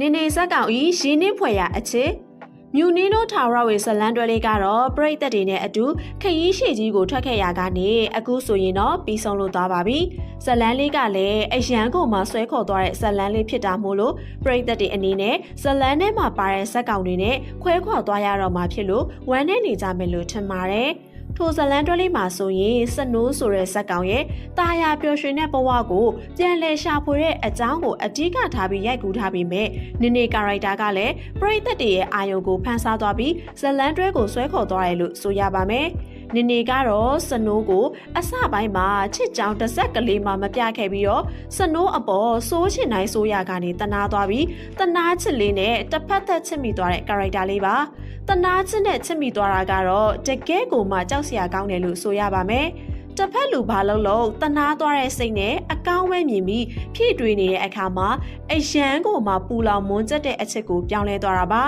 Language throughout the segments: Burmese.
နေနေဇက်ကောင်ဤရင်းနှင်းဖွယ်ရာအချစ်မြူနင်းတို့ထာဝရဝေဇလန်တွဲလေးကတော့ပြိသက်တွေနဲ့အတူခရီးရှည်ကြီးကိုထွက်ခဲ့ရကနေအခုဆိုရင်တော့ပြီးဆုံးလို့သွားပါပြီဇလန်လေးကလည်းအရန်ကိုမှဆွဲခေါ်သွားတဲ့ဇလန်လေးဖြစ်တာမို့လို့ပြိသက်တွေအနေနဲ့ဇลန်ထဲမှာပါတဲ့ဇက်ကောင်တွေနဲ့ခွဲခွာသွားရတော့မှာဖြစ်လို့ဝမ်းနဲ့နေကြမယ်လို့ထင်ပါတယ် ထိုဇလန်တွဲလေးမှာဆိုရင်စနိုးဆိုတဲ့ဇက်ကောင်ရဲ့တာယာပျော်ရွှင်တဲ့ဘဝကိုပြန်လည်ရှာဖွေတဲ့အကြောင်းကိုအဓိကထားပြီးရိုက်ကူးထားပြီးမြဲနေနေကာရိုက်တာကလည်းပရိသတ်တွေရဲ့အာယုံကိုဖန်ဆားသွားပြီးဇလန်တွဲကိုဆွဲခေါ်သွားတယ်လို့ဆိုရပါမယ်။ နေနေကတော့စနိုးကိုအစပိုင်းမှာချစ်ကြောင်တစ်ဆက်ကလေးမှမပြခဲ့ပြီးတော့စနိုးအပေါ်စိုးချင်တိုင်းဆိုရကနေတနာသွားပြီးတနာချစ်လေးနဲ့တစ်ဖက်သက်ချစ်မိသွားတဲ့ကာရိုက်တာလေးပါ။တနာချစ်နဲ့ချစ်မိသွားတာကတော့တကယ်ကိုမှကြောက်စရာကောင်းတယ်လို့ဆိုရပါမယ်။တစ်ဖက်လူဘာလို့လို့တနာသွားတဲ့စိတ်နဲ့အကောင်းဝဲမြင်ပြီးဖြည့်တွေးနေတဲ့အခါမှာအရန်ကိုမှပူလောင်မွန်းကျက်တဲ့အချက်ကိုပြောင်းလဲသွားတာပါ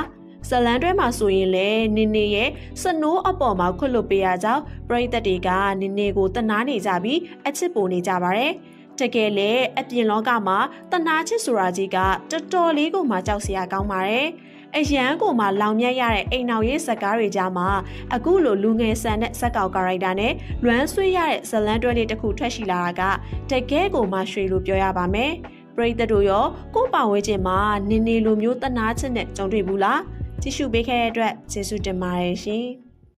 ဇလန်တွဲမှာဆိုရင်လေနင်းနေရဲ့စနိုးအပေါ်မှာခွတ်လွတ်ပေးရကြောင်းပရိသတ်တွေကနင်းနေကိုတနာနေကြပြီးအချစ်ပိုနေကြပါတယ်တကယ်လေအပြင်လောကမှာတနာချစ်ဆိုတာကြီးကတော်တော်လေးကိုမှကြောက်စရာကောင်းပါတယ်အရန်ကိုမှလောင်မြတ်ရတဲ့အိမ်နောက်ရေးဇက်ကားတွေကြားမှာအခုလိုလူငယ်ဆန်တဲ့ဇက်ကောင်ကာရိုက်တာနဲ့လွမ်းဆွေးရတဲ့ဇလန်တွဲလေးတစ်ခုထွက်ရှိလာတာကတကယ်ကိုမှရွှေလို့ပြောရပါမယ်ပရိသတ်တို့ရောကိုယ့်ပါဝဲခြင်းမှာနင်းနေလိုမျိုးတနာချစ်နဲ့ကြုံတွေ့ဘူးလား ကြည့်ရှုပေးခဲ့တဲ့အတွက်ကျေးဇူးတင်ပါတယ်ရှင်